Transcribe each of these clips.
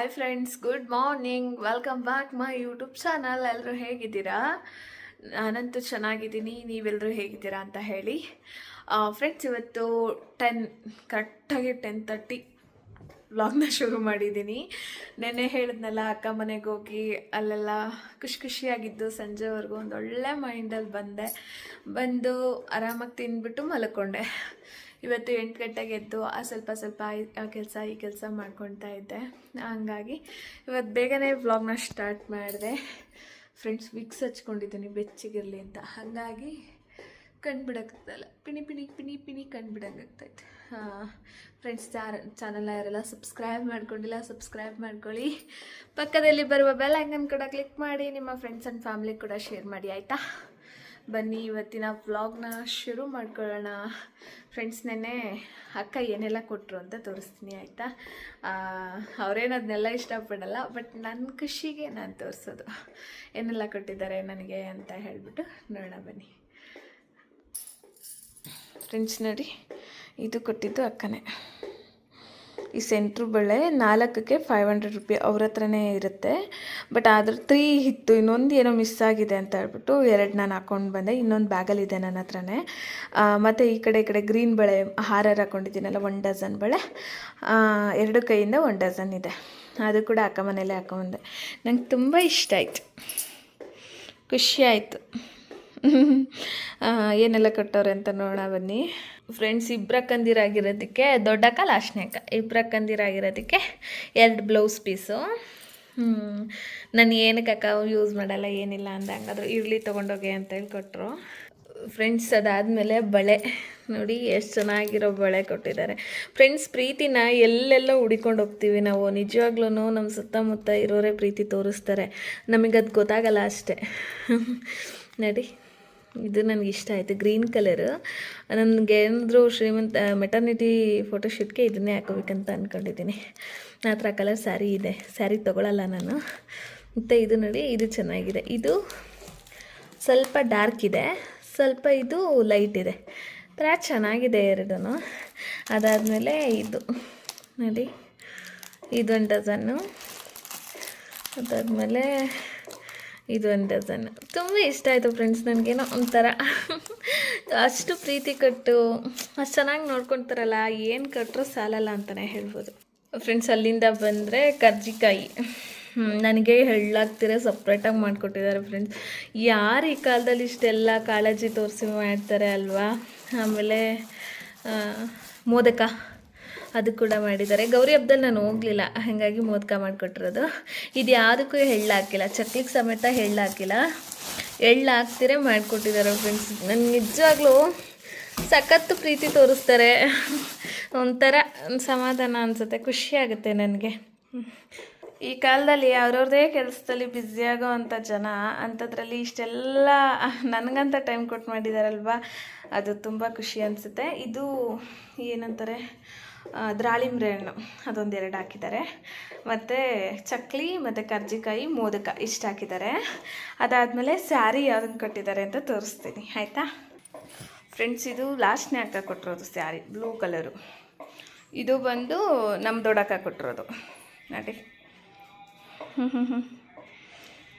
Hi friends good morning welcome back my YouTube channel ಎಲ್ಲರೂ ಹೇಗಿದ್ದೀರಾ? ನಾನಂತೂ ಚೆನ್ನಾಗಿದ್ದೀನಿ. ನೀವೆಲ್ಲರೂ ಹೇಗಿದ್ದೀರಾ ಅಂತ ಹೇಳಿ. ಫ್ರೆಂಡ್ಸ್ ಇವತ್ತು ಟೆನ್ ಕರೆಕ್ಟಾಗಿ ಟೆನ್ ತರ್ಟಿ ವ್ಲಾಗ್ನ ಶುರು ಮಾಡಿದ್ದೀನಿ. ನೆನ್ನೆ ಹೇಳಿದ್ನಲ್ಲ, ಅಕ್ಕ ಮನೆಗೆ ಹೋಗಿ ಅಲ್ಲೆಲ್ಲ ಖುಷಿ ಖುಷಿಯಾಗಿದ್ದು ಸಂಜೆವರೆಗೂ ಒಂದು ಒಳ್ಳೆ ಮೈಂಡಲ್ಲಿ ಬಂದೆ. ಬಂದು ಆರಾಮಾಗಿ ತಿಂದ್ಬಿಟ್ಟು ಮಲ್ಕೊಂಡೆ. ಇವತ್ತು ಎಂಟು ಗಂಟೆಗೆ ಎದ್ದು ಆ ಸ್ವಲ್ಪ ಸ್ವಲ್ಪ ಆ ಕೆಲಸ, ಈ ಕೆಲಸ ಮಾಡ್ಕೊತಾ ಇದ್ದೆ. ಹಂಗಾಗಿ ಇವತ್ತು ಬೇಗನೆ ವ್ಲಾಗ್ನ ಸ್ಟಾರ್ಟ್ ಮಾಡಿದೆ. ಫ್ರೆಂಡ್ಸ್ ವಿಕ್ಸ್ ಹಚ್ಕೊಂಡಿದ್ದೀನಿ ಬೆಚ್ಚಿಗಿರಲಿ ಅಂತ. ಹಾಗಾಗಿ ಕಣ್ಬಿಡಕ್ಕಾಗ್ತಾಯಿಲ್ಲ ಪಿಣಿ ಪಿಣಿ ಪಿಣಿ ಪಿಣಿ ಕಣ್ಬಿಡಂಗಾಗ್ತೈತೆ ಫ್ರೆಂಡ್ಸ್ ಚಾರ ಚಾನಲ್ ಯಾರೆಲ್ಲ ಸಬ್ಸ್ಕ್ರೈಬ್ ಮಾಡ್ಕೊಂಡಿಲ್ಲ ಸಬ್ಸ್ಕ್ರೈಬ್ ಮಾಡ್ಕೊಳ್ಳಿ. ಪಕ್ಕದಲ್ಲಿ ಬರುವ ಬೆಲ್ ಐಕನ್ ಕೂಡ ಕ್ಲಿಕ್ ಮಾಡಿ, ನಿಮ್ಮ ಫ್ರೆಂಡ್ಸ್ ಆ್ಯಂಡ್ ಫ್ಯಾಮಿಲಿ ಕೂಡ ಶೇರ್ ಮಾಡಿ, ಆಯಿತಾ? ಬನ್ನಿ, ಇವತ್ತಿನ ವ್ಲಾಗ್ನ ಶುರು ಮಾಡ್ಕೊಳ್ಳೋಣ. ಫ್ರೆಂಡ್ಸ್ ನೆನ್ನೆ ಅಕ್ಕ ಏನೆಲ್ಲ ಕೊಟ್ಟರು ಅಂತ ತೋರಿಸ್ತೀನಿ, ಆಯಿತಾ? ಅವರೇನು ಅದನ್ನೆಲ್ಲ ಇಷ್ಟಪಡಲ್ಲ ಬಟ್ ನನ್ನ ಖುಷಿಗೆ ನಾನು ತೋರಿಸೋದು. ಏನೆಲ್ಲ ಕೊಟ್ಟಿದ್ದಾರೆ ನನಗೆ ಅಂತ ಹೇಳಿಬಿಟ್ಟು ನೋಡೋಣ, ಬನ್ನಿ. ಫ್ರೆಂಡ್ಸ್ ನೋಡಿ, ಇದು ಕೊಟ್ಟಿದ್ದು ಅಕ್ಕನೇ. ಈ ಸೆಂಟ್ರ್ ಬಳೆ ನಾಲ್ಕಕ್ಕೆ ಫೈವ್ ಹಂಡ್ರೆಡ್ ರುಪಿ ಅವ್ರ ಹತ್ರನೇ ಇರುತ್ತೆ. ಬಟ್ ಆದ್ರ ತ್ರೀ ಇತ್ತು ಇನ್ನೊಂದು ಏನೋ ಮಿಸ್ ಆಗಿದೆ ಅಂತ ಹೇಳ್ಬಿಟ್ಟು ಎರಡು ನಾನು ಹಾಕೊಂಡು ಬಂದೆ. ಇನ್ನೊಂದು ಬ್ಯಾಗಲ್ಲಿದೆ ನನ್ನ ಹತ್ರನೇ. ಮತ್ತು ಈ ಕಡೆ ಈ ಕಡೆ ಗ್ರೀನ್ ಬಳೆ, ಹಾರರ್ ಹಾಕೊಂಡಿದ್ದೀನಲ್ಲ ಒನ್ ಡಜನ್ ಬಳೆ. ಎರಡು ಕೈಯಿಂದ ಒನ್ ಡಜನ್ ಇದೆ. ಅದು ಕೂಡ ಅಕ್ಕ ಮನೇಲೆ ಹಾಕೊಂಬಂದೆ ನಂಗೆ ತುಂಬ ಇಷ್ಟ ಆಯಿತು. ಖುಷಿ ಆಯಿತು. ಏನೆಲ್ಲ ಕೊಟ್ಟವ್ರೆ ಅಂತ ನೋಡೋಣ ಬನ್ನಿ. ಫ್ರೆಂಡ್ಸ್ ಇಬ್ಬರ ಕಂದಿರಾಗಿರೋದಕ್ಕೆ ದೊಡ್ಡಕ್ಕ ಲಾಸ್ಟ್ನೇ ಅಕ್ಕ. ಇಬ್ಬರ ಕಂದಿರಾಗಿರೋದಕ್ಕೆ ಎರಡು ಬ್ಲೌಸ್ ಪೀಸು ನಾನು ಏನಕ್ಕೆ ಅಕ್ಕ ಯೂಸ್ ಮಾಡಲ್ಲ, ಏನಿಲ್ಲ ಅಂದಂಗಾದ್ರು ಇರಲಿ ತೊಗೊಂಡೋಗಿ ಅಂತ ಹೇಳಿ ಕೊಟ್ಟರು ಫ್ರೆಂಡ್ಸ್ ಅದಾದಮೇಲೆ ಬಳೆ. ನೋಡಿ, ಎಷ್ಟು ಚೆನ್ನಾಗಿರೋ ಬಳೆ ಕೊಟ್ಟಿದ್ದಾರೆ. ಫ್ರೆಂಡ್ಸ್ ಪ್ರೀತಿನ ಎಲ್ಲೆಲ್ಲೋ ಹುಡಿಕೊಂಡು ಹೋಗ್ತೀವಿ ನಾವು. ನಿಜವಾಗ್ಲೂ ನಮ್ಮ ಸುತ್ತಮುತ್ತ ಇರೋರೇ ಪ್ರೀತಿ ತೋರಿಸ್ತಾರೆ. ನಮಗದು ಗೊತ್ತಾಗಲ್ಲ ಅಷ್ಟೇ. ನೋಡಿ. ಇದು ನನಗೆ ಇಷ್ಟ ಆಯಿತು, ಗ್ರೀನ್ ಕಲರ್. ನನಗೆ ಏನಾದರೂ ಶ್ರೀಮಂತ ಮೆಟರ್ನಿಟಿ ಫೋಟೋಶೂಟ್ಗೆ ಇದನ್ನೇ ಹಾಕೋಬೇಕಂತ ಅಂದ್ಕೊಂಡಿದ್ದೀನಿ ಆ ಥರ ಕಲರ್ ಸ್ಯಾರಿ ಇದೆ. ಸ್ಯಾರಿ ತೊಗೊಳಲ್ಲ ನಾನು. ಮತ್ತು ಇದು ನೋಡಿ, ಇದು ಚೆನ್ನಾಗಿದೆ. ಇದು ಸ್ವಲ್ಪ ಡಾರ್ಕ್ ಇದೆ. ಸ್ವಲ್ಪ ಇದು ಲೈಟ್ ಇದೆ. ಥರ ಚೆನ್ನಾಗಿದೆ ಎರಡೂ ಅದಾದಮೇಲೆ ಇದು ನೋಡಿ, ಇದೊಂದು ಡಜನ್ನು ಅದಾದಮೇಲೆ ಇದೊಂದು ಡಜನ್ ತುಂಬ ಇಷ್ಟ ಆಯಿತು ಫ್ರೆಂಡ್ಸ್ ನನಗೇನೋ ಒಂಥರ. ಅಷ್ಟು ಪ್ರೀತಿ ಕಟ್ಟು, ಅಷ್ಟು ಚೆನ್ನಾಗಿ ನೋಡ್ಕೊತಾರಲ್ಲ, ಏನು ಕೊಟ್ಟರು ಸಾಲಲ್ಲ ಅಂತಲೇ ಹೇಳ್ಬೋದು. ಫ್ರೆಂಡ್ಸ್ ಅಲ್ಲಿಂದ ಬಂದರೆ ಕರ್ಜಿಕಾಯಿ. ನನಗೆ ಹೆಳ್ಳಾಗ್ತಿರೋ ಸಪ್ರೇಟಾಗಿ ಮಾಡಿಕೊಟ್ಟಿದ್ದಾರೆ ಫ್ರೆಂಡ್ಸ್ ಯಾರು ಈ ಕಾಲದಲ್ಲಿ ಇಷ್ಟೆಲ್ಲ ಕಾಳಜಿ ತೋರಿಸಿ ಮಾಡ್ತಾರೆ ಅಲ್ವಾ? ಆಮೇಲೆ ಮೋದಕ. ಅದು ಕೂಡ ಮಾಡಿದ್ದಾರೆ. ಗೌರಿ ಹಬ್ಬದಲ್ಲಿ ನಾನು ಹೋಗಲಿಲ್ಲ. ಹಾಗಾಗಿ ಮೋದಕ ಮಾಡಿಕೊಟ್ಟಿರೋದು. ಇದು ಯಾವುದಕ್ಕೂ ಎಳ್ಳು ಹಾಕಿಲ್ಲ. ಚಕ್ಲಿಗೆ ಸಮೇತ ಎಳ್ಳು ಹಾಕಿಲ್ಲ. ಎಳ್ಳು ಹಾಕ್ತಿರೇ ಮಾಡಿಕೊಟ್ಟಿದ್ದಾರೆ ಫ್ರೆಂಡ್ಸ್ ನನಗೆ ನಿಜವಾಗ್ಲೂ ಸಖತ್ತು ಪ್ರೀತಿ ತೋರಿಸ್ತಾರೆ. ಒಂಥರ ಸಮಾಧಾನ ಅನಿಸುತ್ತೆ. ಖುಷಿ ಆಗುತ್ತೆ ನನಗೆ. ಈ ಕಾಲದಲ್ಲಿ ಅವ್ರವ್ರದೇ ಕೆಲಸದಲ್ಲಿ ಬ್ಯುಸಿಯಾಗೋ ಅಂಥ ಜನ ಅಂಥದ್ರಲ್ಲಿ ಇಷ್ಟೆಲ್ಲ ನನಗಂತ ಟೈಮ್ ಕೊಟ್ಟು ಮಾಡಿದಾರಲ್ವಾ? ಅದು ತುಂಬ ಖುಷಿ ಅನಿಸುತ್ತೆ. ಇದು ಏನಂತಾರೆ? ದ್ರಾಳಿಂಬ್ರೆ ಹಣ್ಣು ಅದೊಂದು ಎರಡು ಹಾಕಿದ್ದಾರೆ. ಮತ್ತು ಚಕ್ಲಿ ಮತ್ತು ಕರ್ಜಿಕಾಯಿ, ಮೋದಕ ಇಷ್ಟು ಹಾಕಿದ್ದಾರೆ. ಅದಾದಮೇಲೆ ಸ್ಯಾರಿ ಯಾವ್ದನ್ನು ಕಟ್ಟಿದ್ದಾರೆ ಅಂತ ತೋರಿಸ್ತೀನಿ, ಆಯಿತಾ? ಫ್ರೆಂಡ್ಸ್ ಇದು ಲಾಸ್ಟ್ನೇ ಅಕ್ಕ ಕೊಟ್ಟಿರೋದು ಸ್ಯಾರಿ ಬ್ಲೂ ಕಲರು ಇದು ಬಂದು ನಮ್ಮ ದೊಡ್ಡಕ್ಕ ಕೊಟ್ಟಿರೋದು. ನೋಡಿ.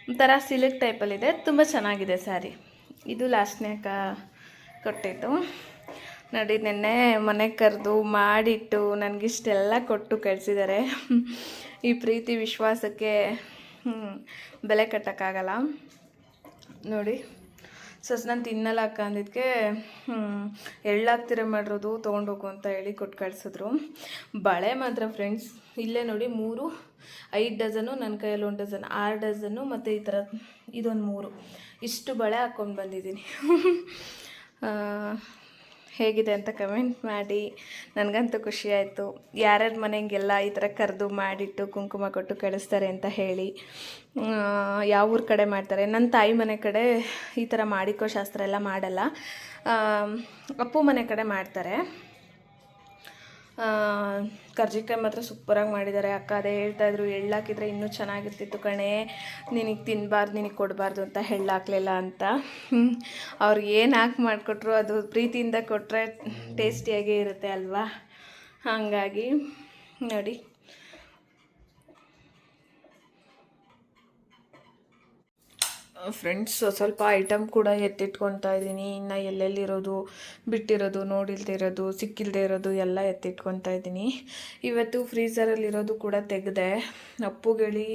ಒಂಥರ ಸಿಲ್ಕ್ ಟೈಪಲ್ಲಿದೆ ತುಂಬ ಚೆನ್ನಾಗಿದೆ ಸ್ಯಾರಿ. ಇದು ಲಾಸ್ಟ್ನೇ ಅಕ್ಕ ಕೊಟ್ಟಿದ್ದು. ನೋಡಿ ನೆನ್ನೆ ಮನೆಗೆ ಕರೆದು ಮಾಡಿಟ್ಟು ನನಗಿಷ್ಟೆಲ್ಲ ಕೊಟ್ಟು ಕಳಿಸಿದ್ದಾರೆ ಈ ಪ್ರೀತಿ ವಿಶ್ವಾಸಕ್ಕೆ ಬೆಲೆ ಕಟ್ಟೋಕ್ಕಾಗಲ್ಲ. ನೋಡಿ ಸೊ ನಾನು ತಿನ್ನಲ್ಲ ಅಕ್ಕ ಅಂದಿದ್ದಕ್ಕೆ ಎಳ್ಳಾಗ್ತಿರ ಮಾಡಿರೋದು ತೊಗೊಂಡೋಗು ಅಂತ ಹೇಳಿ ಕೊಟ್ಟು ಕಳಿಸಿದ್ರು. ಬಳೆ ಮಾತ್ರ ಫ್ರೆಂಡ್ಸ್ ಇಲ್ಲೇ ನೋಡಿ ಮೂರು, ಐದು ಡಜನು ನನ್ನ ಕೈಯಲ್ಲಿ ಒಂದು ಡಜನ್, ಆರು ಡಜನ್ನು ಮತ್ತು ಈ ಥರ ಇದೊಂದು ಮೂರು. ಇಷ್ಟು ಬಳೆ ಹಾಕ್ಕೊಂಡು ಬಂದಿದ್ದೀನಿ. ಹೇಗಿದೆ ಅಂತ ಕಮೆಂಟ್ ಮಾಡಿ. ನನಗಂತೂ ಖುಷಿಯಾಯಿತು ಯಾರ್ಯಾರ ಮನೆಗೆಲ್ಲ ಈ ಥರ ಕರೆದು ಮಾಡಿಟ್ಟು ಕುಂಕುಮ ಕೊಟ್ಟು ಕಳಿಸ್ತಾರೆ ಅಂತ ಹೇಳಿ. ಯಾವ ಊರ ಕಡೆ ಮಾಡ್ತಾರೆ? ನನ್ನ ತಾಯಿ ಮನೆ ಕಡೆ ಈ ಥರ ಮಾಡಿಕೋ ಶಾಸ್ತ್ರ ಎಲ್ಲ ಮಾಡಲ್ಲ. ಅಪ್ಪು ಮನೆ ಕಡೆ ಮಾಡ್ತಾರೆ. ಕರ್ಜಿಕಾಯಿ ಮಾತ್ರ ಸೂಪರಾಗಿ ಮಾಡಿದ್ದಾರೆ. ಅಕ್ಕ ಅದೇ ಹೇಳ್ತಾ ಇದ್ರು ಎಳ್ಳು ಹಾಕಿದ್ರೆ ಇನ್ನೂ ಚೆನ್ನಾಗಿರ್ತಿತ್ತು ಕಣೆ. ನಿನಗೆ ತಿನ್ನಬಾರ್ದು ನಿನಗೆ ಕೊಡಬಾರ್ದು ಅಂತ ಹೆಳ್ಳಾಕಲಿಲ್ಲ ಹಾಕ್ಲಿಲ್ಲ ಅಂತ. ಅವ್ರು ಏನು ಹಾಕಿ ಮಾಡಿಕೊಟ್ರು ಅದು ಪ್ರೀತಿಯಿಂದ ಕೊಟ್ಟರೆ ಟೇಸ್ಟಿಯಾಗೇ ಇರುತ್ತೆ ಅಲ್ವಾ? ಹಾಗಾಗಿ ನೋಡಿ. ಫ್ರೆಂಡ್ಸ್ ಸ್ವಲ್ಪ ಐಟಮ್ ಕೂಡ ಎತ್ತಿಟ್ಕೊತಾ ಇದ್ದೀನಿ. ಇನ್ನು ಎಲ್ಲೆಲ್ಲಿರೋದು ಬಿಟ್ಟಿರೋದು, ನೋಡಿಲ್ದೇ ಇರೋದು, ಸಿಕ್ಕಿಲ್ದೇ ಇರೋದು ಎಲ್ಲ ಎತ್ತಿಟ್ಕೊತಾ ಇದ್ದೀನಿ. ಇವತ್ತು ಫ್ರೀಸರಲ್ಲಿರೋದು ಕೂಡ ತೆಗೆದೆ. ಅಪ್ಪುಗೇಳಿ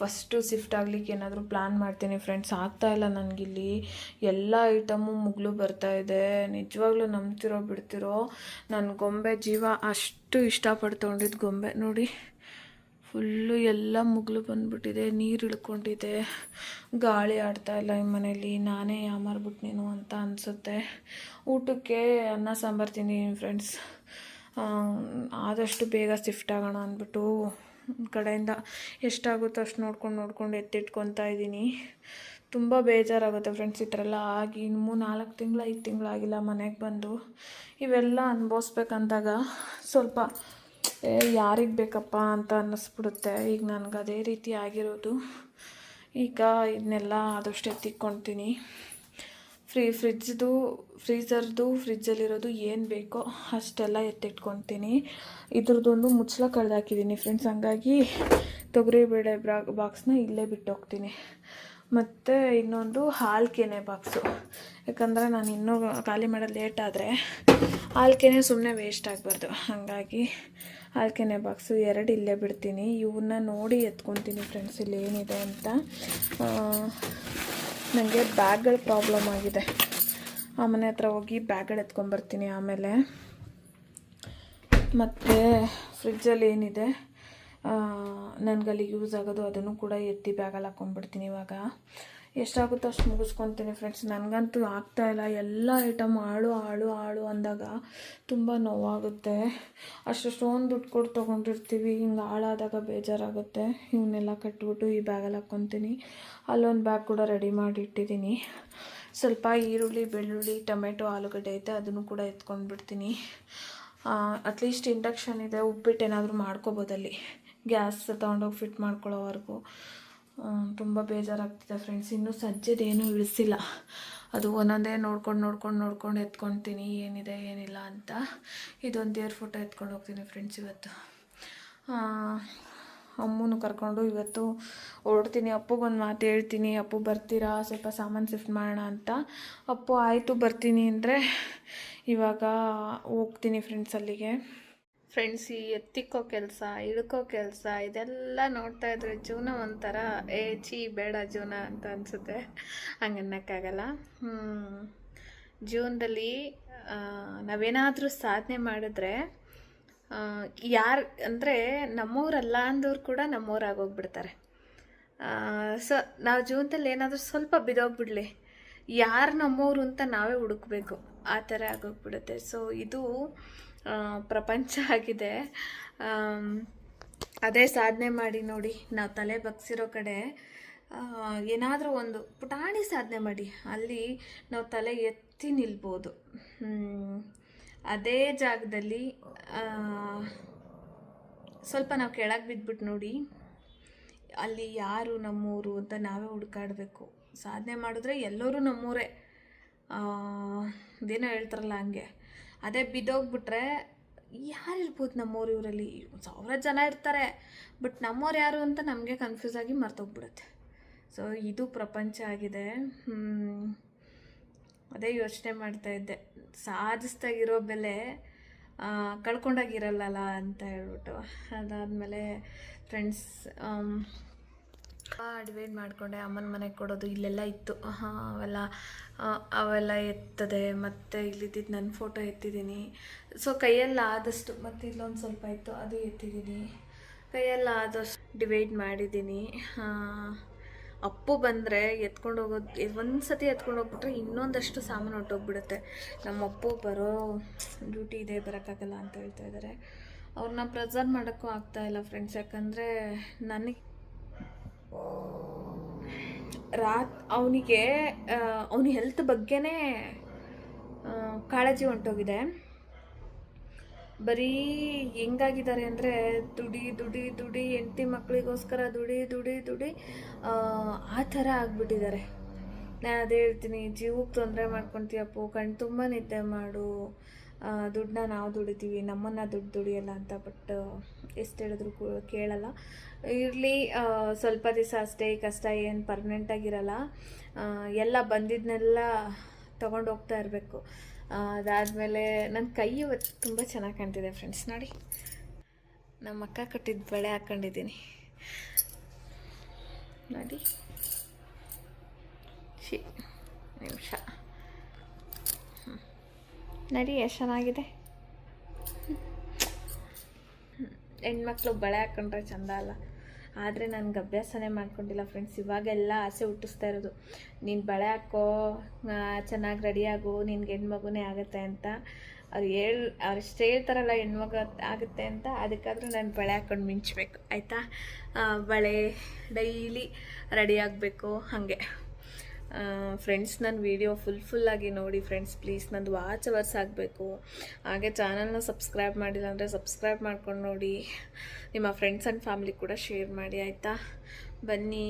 ಫಸ್ಟು ಶಿಫ್ಟ್ ಆಗಲಿಕ್ಕೆ ಏನಾದರೂ ಪ್ಲ್ಯಾನ್ ಮಾಡ್ತೀನಿ ಫ್ರೆಂಡ್ಸ್. ಆಗ್ತಾ ಇಲ್ಲ ನನಗಿಲ್ಲಿ. ಎಲ್ಲ ಐಟಮು ಮುಗ್ಲು ಬರ್ತಾ ಇದೆ. ನಿಜವಾಗ್ಲೂ ನಂಬ್ತಿರೋ ಬಿಡ್ತಿರೋ. ನನ್ನ ಗೊಂಬೆ ಜೀವ ಅಷ್ಟು ಇಷ್ಟಪಟ್ಟು ತೊಗೊಂಡಿದ್ದು ಗೊಂಬೆ ನೋಡಿ. ಫುಲ್ಲು ಎಲ್ಲ ಮುಗ್ಲು ಬಂದ್ಬಿಟ್ಟಿದೆ, ನೀರು ಇಳ್ಕೊಂಡಿದೆ. ಗಾಳಿ ಆಡ್ತಾ ಇಲ್ಲ ಈ ಮನೇಲಿ ನಾನೇ ಯಾಮಾರ್ಬಿಟ್ನೇನು ಅಂತ ಅನಿಸುತ್ತೆ. ಊಟಕ್ಕೆ ಅನ್ನ ಸಾಂಬಾರು ತಿಂದಿದ್ದೀನಿ ಫ್ರೆಂಡ್ಸ್ ಆದಷ್ಟು ಬೇಗ ಶಿಫ್ಟ್ ಆಗೋಣ ಅಂದ್ಬಿಟ್ಟು ಕಡೆಯಿಂದ ಎಷ್ಟಾಗುತ್ತೋ ಅಷ್ಟು ನೋಡ್ಕೊಂಡು ನೋಡ್ಕೊಂಡು ಎತ್ತಿಟ್ಕೊತಾ ಇದ್ದೀನಿ. ತುಂಬ ಬೇಜಾರಾಗುತ್ತೆ ಫ್ರೆಂಡ್ಸ್ ಈ ಥರ ಎಲ್ಲ ಆಗಿ, ಇನ್ನು ನಾಲ್ಕು ತಿಂಗಳು, ಐದು ತಿಂಗಳಾಗಿಲ್ಲ ಮನೆಗೆ ಬಂದು. ಇವೆಲ್ಲ ಅನುಭವಿಸ್ಬೇಕಂದಾಗ ಸ್ವಲ್ಪ ಏ, ಯಾರಿಗೆ ಬೇಕಪ್ಪ ಅಂತ ಅನ್ನಿಸ್ಬಿಡುತ್ತೆ. ಈಗ ನನಗೆ ಅದೇ ರೀತಿ ಆಗಿರೋದು. ಈಗ ಇದನ್ನೆಲ್ಲ ಆದಷ್ಟು ಎತ್ತಿಕ್ಕೊಳ್ತೀನಿ ಫ್ರೀ ಫ್ರಿಜ್ದು ಫ್ರೀಝರ್ದು ಫ್ರಿಜ್ಜಲ್ಲಿರೋದು ಏನು ಬೇಕೋ ಅಷ್ಟೆಲ್ಲ ಎತ್ತಿಟ್ಕೊತೀನಿ. ಇದ್ರದ್ದೊಂದು ಮುಚ್ಚಳ ಕಳೆದಾಕಿದ್ದೀನಿ ಫ್ರೆಂಡ್ಸ್ ಹಂಗಾಗಿ ತೊಗರಿಬೇಳೆ ಬ್ರಾ ಬಾಕ್ಸ್ನ ಇಲ್ಲೇ ಬಿಟ್ಟು ಹೋಗ್ತೀನಿ ಮತ್ತು ಇನ್ನೊಂದು ಹಾಲು ಕೆನೆ ಬಾಕ್ಸು ಯಾಕಂದರೆ ನಾನು ಇನ್ನೂ ಖಾಲಿ ಮಾಡೋದು ಲೇಟ್ ಆದರೆ ಹಾಲು ಸುಮ್ಮನೆ ವೇಸ್ಟ್ ಆಗಬಾರ್ದು. ಹಾಗಾಗಿ ಹಾಲು ಕೆನೆ ಬಾಕ್ಸು ಎರಡು ಇಲ್ಲೇ ಬಿಡ್ತೀನಿ. ಇವನ್ನ ನೋಡಿ ಎತ್ಕೊತೀನಿ ಫ್ರೆಂಡ್ಸ್ ಇಲ್ಲಿ ಏನಿದೆ ಅಂತ. ನನಗೆ ಬ್ಯಾಗ್ಗಳು ಪ್ರಾಬ್ಲಮ್ ಆಗಿದೆ. ಆ ಮನೆ ಹತ್ರ ಹೋಗಿ ಬ್ಯಾಗ್ಗಳು ಎತ್ಕೊಂಬರ್ತೀನಿ ಆಮೇಲೆ. ಮತ್ತು ಫ್ರಿಜ್ಜಲ್ಲಿ ಏನಿದೆ? ನನಗಲ್ಲಿ ಯೂಸ್ ಆಗೋದು ಅದನ್ನು ಕೂಡ ಎತ್ತಿ ಬ್ಯಾಗಲ್ಲಿ ಹಾಕ್ಕೊಂಡ್ಬಿಡ್ತೀನಿ ಇವಾಗ. ಎಷ್ಟಾಗುತ್ತೋ ಅಷ್ಟು ಮುಗಿಸ್ಕೊತೀನಿ ಫ್ರೆಂಡ್ಸ್ ನನಗಂತೂ ಆಗ್ತಾ ಇಲ್ಲ. ಎಲ್ಲ ಐಟಮ್ ಆಳು ಆಳು ಆಳು ಅಂದಾಗ ತುಂಬ ನೋವಾಗುತ್ತೆ. ಅಷ್ಟೊಂದು ದುಡ್ಡು ಕೊಟ್ಟು ತೊಗೊಂಡಿರ್ತೀವಿ. ಹಿಂಗೆ ಹಾಳಾದಾಗ ಬೇಜಾರಾಗುತ್ತೆ. ಇವನ್ನೆಲ್ಲ ಕಟ್ಬಿಟ್ಟು ಈ ಬ್ಯಾಗಲ್ಲಿ ಹಾಕ್ಕೊತೀನಿ ಅಲ್ಲೊಂದು ಬ್ಯಾಗ್ ಕೂಡ ರೆಡಿ ಮಾಡಿ ಇಟ್ಟಿದ್ದೀನಿ ಸ್ವಲ್ಪ ಈರುಳ್ಳಿ, ಬೆಳ್ಳುಳ್ಳಿ, ಟೊಮೆಟೊ, ಆಲೂಗಡ್ಡೆ ಐತೆ, ಅದನ್ನು ಕೂಡ ಎತ್ಕೊಂಡ್ಬಿಡ್ತೀನಿ. ಅಟ್ಲೀಸ್ಟ್ ಇಂಡಕ್ಷನ್ ಇದೆ. ಉಪ್ಪಿಟ್ಟು ಏನಾದರೂ ಮಾಡ್ಕೋಬೋದಲ್ಲಿ ಗ್ಯಾಸ್ ತೊಗೊಂಡೋಗಿ ಫಿಟ್ ಮಾಡ್ಕೊಳ್ಳೋವರೆಗೂ. ತುಂಬ ಬೇಜಾರಾಗ್ತಿದೆ ಫ್ರೆಂಡ್ಸ್ ಇನ್ನೂ ಸಜ್ಜದೇನೂ ಇಳಿಸಿಲ್ಲ. ಅದು ಒಂದೊಂದೇ ನೋಡ್ಕೊಂಡು ನೋಡ್ಕೊಂಡು ನೋಡ್ಕೊಂಡು ಎತ್ಕೊತೀನಿ. ಏನಿದೆ, ಏನಿಲ್ಲ ಅಂತ ಇದೊಂದು ದೇವ್ರ ಫೋಟೋ ಎತ್ಕೊಂಡು ಹೋಗ್ತೀನಿ ಫ್ರೆಂಡ್ಸ್ ಇವತ್ತು. ಅಮ್ಮನೂ ಕರ್ಕೊಂಡು ಇವತ್ತು ಹೊರಡ್ತೀನಿ. ಅಪ್ಪಗೊಂದು ಮಾತು ಹೇಳ್ತೀನಿ. ಅಪ್ಪು, ಬರ್ತೀರಾ? ಸ್ವಲ್ಪ ಸಾಮಾನು ಶಿಫ್ಟ್ ಮಾಡೋಣ ಅಂತ. ಅಪ್ಪು, ಆಯಿತು, ಬರ್ತೀನಿ ಅಂದರೆ ಇವಾಗ ಹೋಗ್ತೀನಿ ಫ್ರೆಂಡ್ಸ್ ಅಲ್ಲಿಗೆ. ಫ್ರೆಂಡ್ಸ್ ಎತ್ತಿಕ್ಕೋ ಕೆಲಸ, ಇಳ್ಕೋ ಕೆಲಸ, ಇದೆಲ್ಲ ನೋಡ್ತಾ ಇದ್ರೆ ಜೀವನ ಒಂಥರ ಏ ಚಿ ಬೇಡ ಜೀವನ ಅಂತ ಅನಿಸುತ್ತೆ. ಹಂಗನ್ನಕ್ಕಾಗಲ್ಲ ಜೀವನದಲ್ಲಿ ನಾವೇನಾದರೂ ಸಾಧನೆ ಮಾಡಿದ್ರೆ ಯಾರು, ಅಂದರೆ ನಮ್ಮೂರಲ್ಲ ಅಂದವ್ರು ಕೂಡ ನಮ್ಮೂರಾಗೋಗ್ಬಿಡ್ತಾರೆ. ಸೊ ನಾವು ಜೀವನದಲ್ಲಿ ಏನಾದರೂ ಸ್ವಲ್ಪ ಬಿದೋಗ್ಬಿಡ್ಲಿ. ಯಾರು ನಮ್ಮೂರು ಅಂತ ನಾವೇ ಹುಡುಕ್ಬೇಕು. ಆ ಥರ ಆಗೋಗ್ಬಿಡುತ್ತೆ. ಸೊ ಇದು ಪ್ರಪಂಚ ಆಗಿದೆ. ಅದೇ ಸಾಧನೆ ಮಾಡಿ ನೋಡಿ, ನಾವು ತಲೆ ಬಗ್ಸಿರೋ ಕಡೆ ಏನಾದರೂ ಒಂದು ಪುಟಾಣಿ ಸಾಧನೆ ಮಾಡಿ, ಅಲ್ಲಿ ನಾವು ತಲೆ ಎತ್ತಿ ನಿಲ್ಬೋದು. ಅದೇ ಜಾಗದಲ್ಲಿ ಸ್ವಲ್ಪ ನಾವು ಕೆಳಗೆ ಬಿದ್ದುಬಿಟ್ಟು ನೋಡಿ, ಅಲ್ಲಿ ಯಾರು ನಮ್ಮೂರು ಅಂತ ನಾವೇ ಹುಡುಕಾಡಬೇಕು. ಸಾಧನೆ ಮಾಡಿದ್ರೆ ಎಲ್ಲರೂ ನಮ್ಮೂರೇ. ಅದೇನೋ ಹೇಳ್ತಾರಲ್ಲ ಹಂಗೆ. ಅದೇ ಬಿದ್ದೋಗ್ಬಿಟ್ರೆ ಯಾರು ಇರ್ಬೋದು ನಮ್ಮೋರು ಇವರಲ್ಲಿ? ಸಾವಿರ ಜನ ಇರ್ತಾರೆ. ಬಟ್ ನಮ್ಮವ್ರು ಯಾರು ಅಂತ ನಮಗೆ ಕನ್ಫ್ಯೂಸ್ ಆಗಿ ಮರ್ತೋಗ್ಬಿಡುತ್ತೆ. ಸೊ ಇದು ಪ್ರಪಂಚ ಆಗಿದೆ. ಅದೇ ಯೋಚನೆ ಮಾಡ್ತಾ ಇದ್ದೆ. ಸಾಧಿಸ್ದಾಗಿರೋ ಬೆಲೆ ಕಳ್ಕೊಂಡಾಗಿರಲ್ಲಲ್ಲ ಅಂತ ಹೇಳ್ಬಿಟ್ಟು. ಅದಾದಮೇಲೆ ಫ್ರೆಂಡ್ಸ್ ಡಿವೈಡ್ ಮಾಡಿಕೊಂಡೆ? ಅಮ್ಮನ ಮನೆಗೆ ಕೊಡೋದು ಇಲ್ಲೆಲ್ಲ ಇತ್ತು. ಅವೆಲ್ಲ ಅವೆಲ್ಲ ಎತ್ತದೆ. ಮತ್ತು ಇಲ್ಲಿದ್ದಿದ್ದು ನನ್ನ ಫೋಟೋ ಎತ್ತಿದ್ದೀನಿ ಸೊ ಕೈಯಲ್ಲಿ ಆದಷ್ಟು, ಮತ್ತು ಇಲ್ಲೊಂದು ಸ್ವಲ್ಪ ಇತ್ತು, ಅದು ಎತ್ತಿದ್ದೀನಿ ಕೈಯಲ್ಲಿ ಆದಷ್ಟು ಡಿವೈಡ್ ಮಾಡಿದ್ದೀನಿ ಅಪ್ಪು ಬಂದರೆ ಎತ್ಕೊಂಡು ಹೋಗೋದು ಒಂದು ಸತಿ ಎತ್ಕೊಂಡು ಹೋಗ್ಬಿಟ್ರೆ ಇನ್ನೊಂದಷ್ಟು ಸಾಮಾನು ಹೊಟ್ಟೋಗ್ಬಿಡುತ್ತೆ ನಮ್ಮ ಅಪ್ಪು ಬರೋ ಡ್ಯೂಟಿ ಇದೆ, ಬರೋಕ್ಕಾಗಲ್ಲ ಅಂತ ಹೇಳ್ತಾ ಇದ್ದಾರೆ ಅವ್ರನ್ನ ಪ್ರೆಸರ್ವ್ ಮಾಡೋಕ್ಕೂ ಆಗ್ತಾಯಿಲ್ಲ ಫ್ರೆಂಡ್ಸ್ ಯಾಕಂದರೆ ನನಗೆ ರಾತ್ ಅವನಿಗೆ ಅವನ ಹೆಲ್ತ್ ಬಗ್ಗೆನೇ ಕಾಳಜಿ ಹೊಂಟೋಗಿದೆ. ಬರೀ ಹೆಂಗಾಗಿದ್ದಾರೆ ಅಂದರೆ ದುಡಿ ದುಡಿ ದುಡಿ, ಹೆಂಡತಿ ಮಕ್ಕಳಿಗೋಸ್ಕರ ದುಡಿ ದುಡಿ ದುಡಿ ಆ ಥರ ಆಗಿಬಿಟ್ಟಿದ್ದಾರೆ. ನಾನು ಅದೇ ಹೇಳ್ತೀನಿ, ಜೀವಕ್ಕೆ ತೊಂದರೆ ಮಾಡ್ಕೊತೀಯಪ್ಪು, ಕಣ್ ತುಂಬ ನಿದ್ದೆ ಮಾಡು ದುಡ್ಡನ್ನ ನಾವು ದುಡಿತೀವಿ, ನಮ್ಮನ್ನು ದುಡ್ಡು ದುಡಿಯಲ್ಲ ಅಂತ ಬಟ್ ಎಷ್ಟು ಹೇಳಿದ್ರು ಕೇಳಲ್ಲ. ಇರಲಿ ಸ್ವಲ್ಪ ದಿವಸ ಅಷ್ಟೇ, ಕಷ್ಟ ಏನು ಪರ್ಮನೆಂಟಾಗಿರಲ್ಲ ಎಲ್ಲ ಬಂದಿದ್ದನ್ನೆಲ್ಲ ತೊಗೊಂಡು ಹೋಗ್ತಾ ಇರಬೇಕು. ಅದಾದಮೇಲೆ ನನ್ನ ಕೈ ಇವತ್ತು ತುಂಬ ಚೆನ್ನಾಗಿ ಕಾಣ್ತಿದೆ ಫ್ರೆಂಡ್ಸ್ ನೋಡಿ. ನಮ್ಮ ಅಕ್ಕ ಕಟ್ಟಿದ ಬಳೆ ಹಾಕ್ಕೊಂಡಿದ್ದೀನಿ ನೋಡಿ. ಶಿ ನಿಮಿಷ. ನಡಿ ಎಷ್ಟು ಚೆನ್ನಾಗಿದೆ. ಹೆಣ್ಮಕ್ಳು ಬಳೆ ಹಾಕೊಂಡ್ರೆ ಚಂದ ಅಲ್ಲ. ಆದರೆ ನನಗೆ ಅಭ್ಯಾಸನೇ ಮಾಡ್ಕೊಂಡಿಲ್ಲ ಫ್ರೆಂಡ್ಸ್ ಇವಾಗೆಲ್ಲ ಆಸೆ ಹುಟ್ಟಿಸ್ತಾ ಇರೋದು. ನೀನು ಬಳೆ ಹಾಕೋ ಚೆನ್ನಾಗಿ ರೆಡಿಯಾಗು ನಿನ್ಗೆ ಹೆಣ್ಮಗುನೇ ಆಗುತ್ತೆ ಅಂತ. ಅವ್ರು ಹೇಳ್, ಅವ್ರು ಇಷ್ಟು ಹೇಳ್ತಾರಲ್ಲ ಹೆಣ್ಮಗು ಆಗುತ್ತೆ ಅಂತ, ಅದಕ್ಕಾದರೂ ನಾನು ಬಳೆ ಹಾಕ್ಕೊಂಡು ಮಿಂಚಬೇಕು. ಆಯಿತಾ? ಬಳೆ ಡೈಲಿ ರೆಡಿ ಆಗಬೇಕು ಹಾಗೆ. ಫ್ರೆಂಡ್ಸ್ ನನ್ನ ವೀಡಿಯೋ ಫುಲ್ ಫುಲ್ಲಾಗಿ ನೋಡಿ ಫ್ರೆಂಡ್ಸ್ ಪ್ಲೀಸ್ ನಂದು ವಾಚ್ ಅವರ್ಸ್ ಆಗಬೇಕು. ಹಾಗೆ ಚಾನಲ್ನ ಸಬ್ಸ್ಕ್ರೈಬ್ ಮಾಡಿಲ್ಲ ಅಂದರೆ ಸಬ್ಸ್ಕ್ರೈಬ್ ಮಾಡ್ಕೊಂಡು ನೋಡಿ. ನಿಮ್ಮ ಫ್ರೆಂಡ್ಸ್ ಆ್ಯಂಡ್ ಫ್ಯಾಮ್ಲಿ ಕೂಡ ಶೇರ್ ಮಾಡಿ, ಆಯಿತಾ? ಬನ್ನಿ,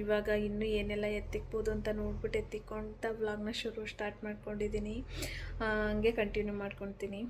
ಇವಾಗ ಇನ್ನೂ ಏನೆಲ್ಲ ಎತ್ತಿಕ್ಬೋದು ಅಂತ ನೋಡ್ಬಿಟ್ಟು ಎತ್ತಿಕೊಂತ ವ್ಲಾಗ್ನ ಶುರು ಸ್ಟಾರ್ಟ್ ಮಾಡ್ಕೊಂಡಿದ್ದೀನಿ. ಹಂಗೆ ಕಂಟಿನ್ಯೂ ಮಾಡ್ಕೊತೀನಿ.